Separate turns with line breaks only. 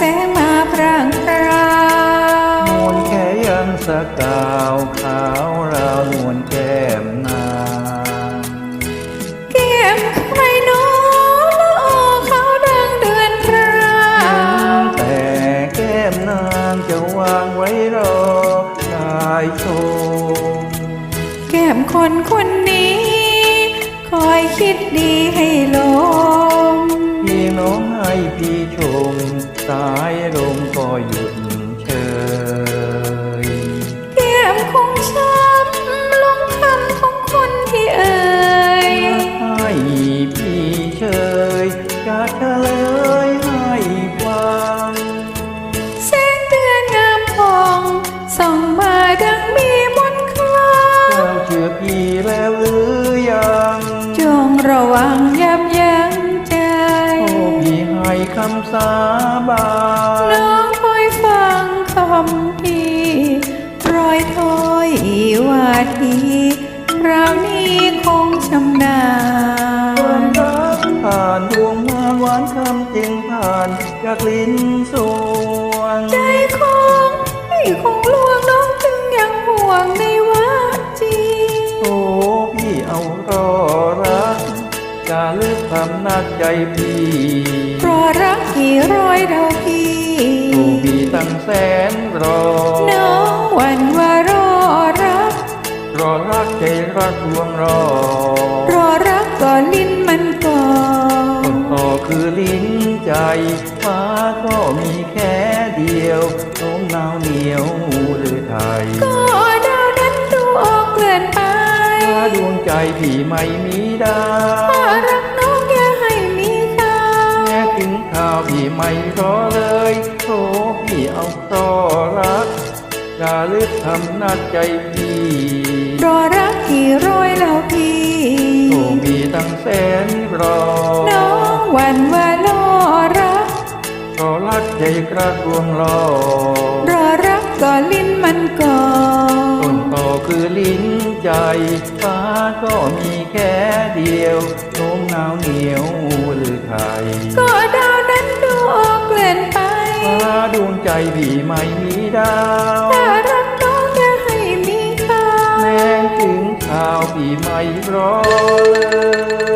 สงมาพรางพราว
นวลแค่ยังสกาางจะวางไว้รอชายชม
แก้มคนคนนี้ คอยคิดดีให้ลม
พี่น้องให้พี่ชม สายลมก็หยุดเชย
สาบา
น
น้องคอยฟังคำพี่รอยถ้อยว่าทีคราวนี้คงชำนา
ความ
ญ
รักผ่านดวงมานหวานคำจึงผ่านจากลิ้นสวง
ใจคงให้คงลวงน้องจึงยัง
จะลึกทำนัดใจพี่
รอรักกี่ร้อยเท่าพี่
โอ้พี่ตั้งแสนรอ
น้องหวันว่ารอรัก
รอรักใจรักลวงรอ
รอรักก่อนลิ้นมันก่อ
ต้นต่อคือลิ้นใจฟ้าก็มีแค่เดียวโน้มหนาวเหนียวหรือไทย
ก็ดาวนั้นดูออกเกลื่อนไป
ถ้า ดวงใจพี่ไม่มีดา
ถ้ารักน้องอย่าให้มีค่า
แม้ถึงข่าวพี่ไม่รอเลยโทพี่เอาต่อรักอย่าลึกทำนัดใจพี่
รอรักกี่ร้อยแล้วพี่
โทมีตั้งแสนรอ
น้องหวันว่ารอรัก
รอรักใจกระดวงรอ
รอรักก่อนลิ้นมันก่อ
ต้นต่อ คือลิ้นใจฟ้าก็มีแค่เดียวโน้มหนาวเหนียวหรือไทย
ก็ดาวนั้นดูออกเกลื่อนไป
ฟ้าดวงใจพี่ไม่มีดาว
ถ้ารักน้องอย่าให้มีค่า
แม้ถึงข่าวพี่ไม่รอเลย